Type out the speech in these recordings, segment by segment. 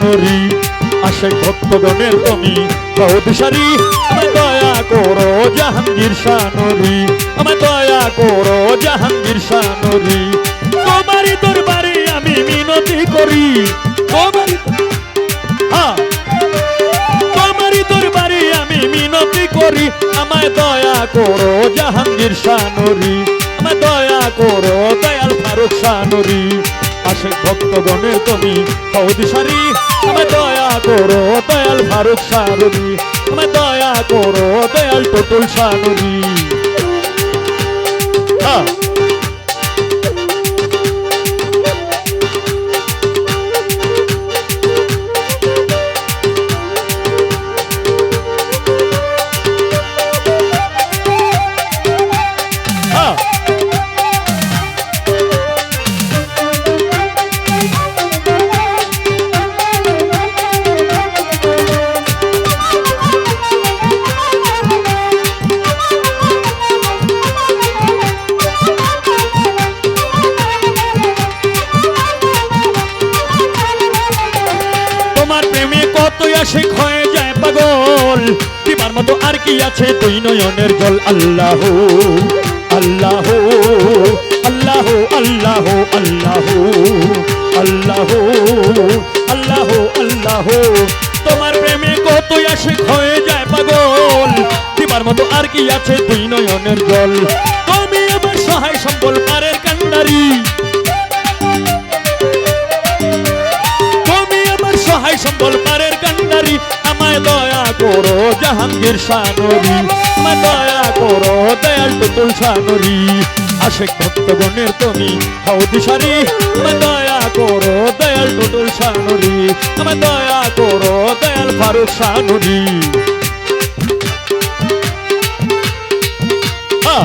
শানুরি আশেক ভক্তগণের তুমি বৌদিশারি আমায় দয়া করো, জাহাঙ্গীর শানুরি আমায় দয়া করো, জাহাঙ্গীর শানুরি তোমারই দরবারে আমি মিনতি করি। তোমারই হ্যাঁ তোমারই দরবারে আমি মিনতি করি। আমায় দয়া করো, জাহাঙ্গীর শানুরি আমায় দয়া করো, দয়াল ফারুক শানুরি আশেক ভক্তগণের তুমি হৌদিশারি আমায় দয়া করো, দয়াল ফারুক শানুরি আমায় দয়া করো, দয়াল টুটুল হ্যাঁ হ্যাঁ। আর কি আছে? তুই নয়নের জল। আল্লাহ আল্লাহ আল্লাহ আল্লাহ আল্লাহ আল্লাহ আল্লাহ আল্লাহ। তোমার প্রেমে কতই আশিক হয়ে যায় পাগল। দিবার মতো আর কি আছে? তুই নয়নের জল। তুমি আমার সহায় সম্বল পারের কান্ডারি। জাহাঙ্গীর সানরি, মা দয়া করো, দয়াল টুকুল সানরি। আশেক ভক্তগণের তুমি হও দিশারি, মা দয়া করো, দয়াল টুটুল সানরি। মা দয়া করো, দয়াল ফারুক সানরি। হ্যাঁ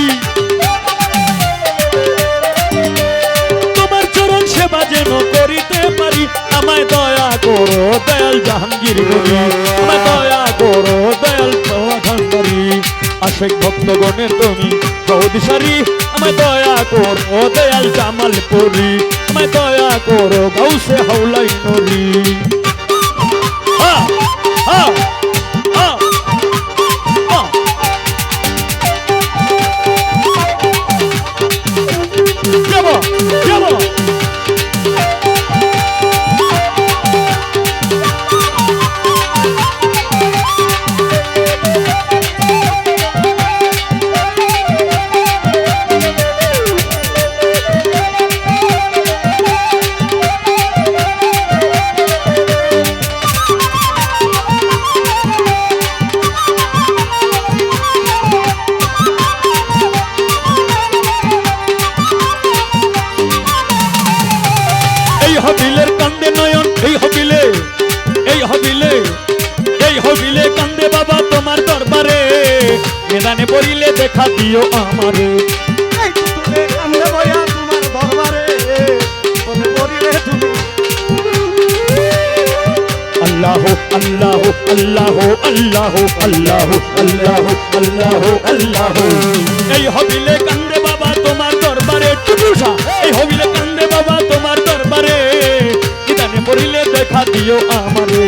করো দয়াল জাহাঙ্গীর কবি। আমার দয়া করো দয়াল প্রধানকারী আশেক ভক্তগণে তুমি গৌদিশারি আমার দয়া করো দয়াল জামাল করি আমার দয়া করো গৌসে হাউলাই নদী হ্যাঁ হ্যাঁ তোমার দরবারে দেখা দিও তুমি আল্লাহ আল্লাহ আল্লাহ আল্লাহ আল্লাহ আল্লাহ আল্লাহ আল্লাহ। এই হবিলে কান্দে বাবা তোমার দরবারে টুটুসা এই হবিলে কান্দে বাবা তোমার দরবারে ইদানে পড়িলে দেখা দিও আমারে।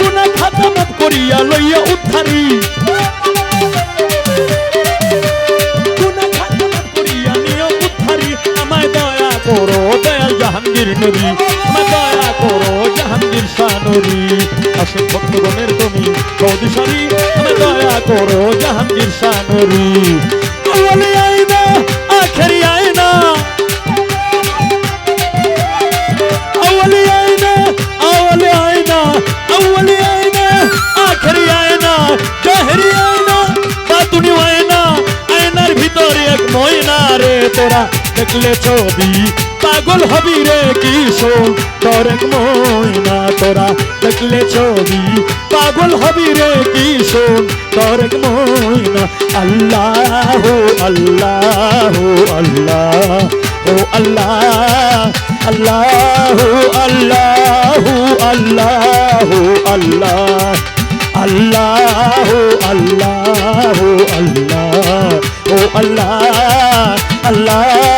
গুনা খাতা মাফ করিয়া লইয়া উদ্ধারি। চৌধুরী দয়া করো জাহাঙ্গীর সানরি। বলে আইনা আখেরি আইনা আওয়ালি আইনা আওয়ালি আইনা আওয়ালি আইনা আখেরি আইনা জহেরি আইনা বাতুনি আইনা আয়নার দেখলে ছবি। পাগল হবি রে কিশোর তরক ময়না তোরা দেখলে ছবি। পাগল হবি রে কিশোর তরক ময়না। আল্লাহ হো আল্লাহ হো আল্লাহ হো আল্লাহ আল্লাহ হো আল্লাহ হো আল্লাহ হো আল্লাহ আল্লাহ হো আল্লাহ হো আল্লাহ হো আল্লাহ আল্লাহ।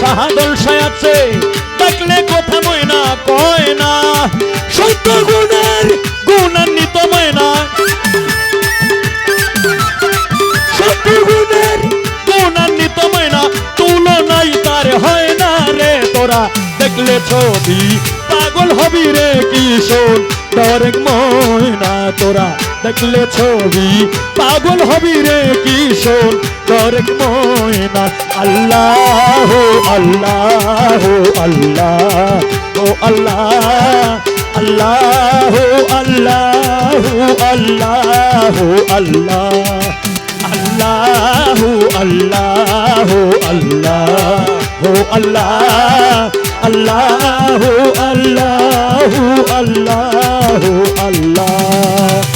শাহাদল সাই আছে। দেখলে কথা ময়না কয় না। সত্য গুণের গুণান্বিত ময়না। সত্য গুণের গুণান্বিত ময়না, তুলনাই তার হয় না রে তোরা। দেখলে ছবি পাগল হবি রে কিশোর ডরেক ময়না তোরা। দেখলে ছবি পাগল হবি রে কিশোর ডরেক ময়না আল্লাহ আল্লাহ আল্লাহ ও আল্লাহ আল্লাহ আল্লাহ আল্লাহ আল্লাহ আল্লাহ আল্লাহ আল্লাহ হো আল্লাহ আল্লাহ আল্লাহ আল্লাহ আল্লাহ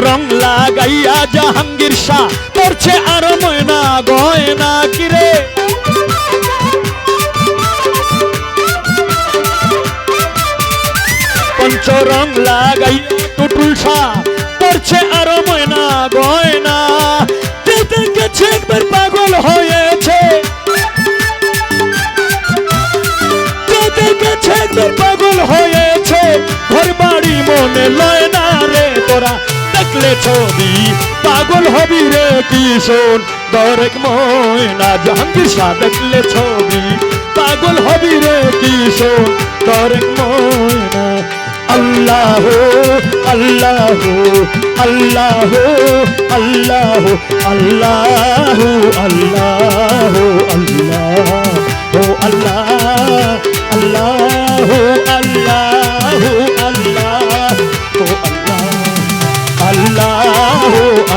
পঞ্চরং লাগাইয়া জাহাঙ্গীর শাহ করছে আরও ময়না গয়না কিরে? পঞ্চরং লাগাইয়া টুটুল শাহ করছে আরও ময়না গয়না। যেতে গেছে পাগল হয়েছে। যেতে গেছে পাগল হয়েছে। ঘর বাড়ি মনে লয় না রে তোরা। দেখলে ছবি, পাগল হবি রে কিশোর দরেক ময়না জাহাঙ্গীর শাহ দেখলে ছবি, পাগল হবি রে কিশোর দরেক ময়না, আল্লাহ আল্লাহ আল্লাহ আল্লাহ আল্লাহ আল্লাহ আল্লাহ আল্লাহ আল্লাহ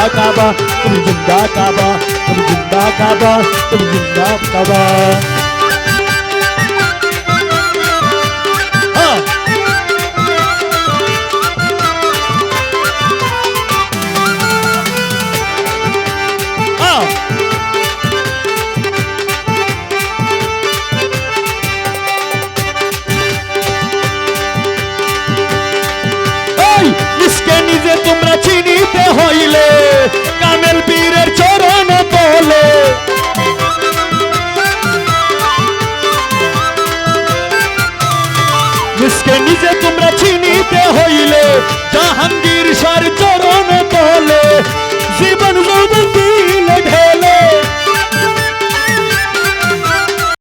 ज़िंदा काबा तुम ज़िंदा काबा तुम ज़िंदा काबा तुम ज़िंदा काबा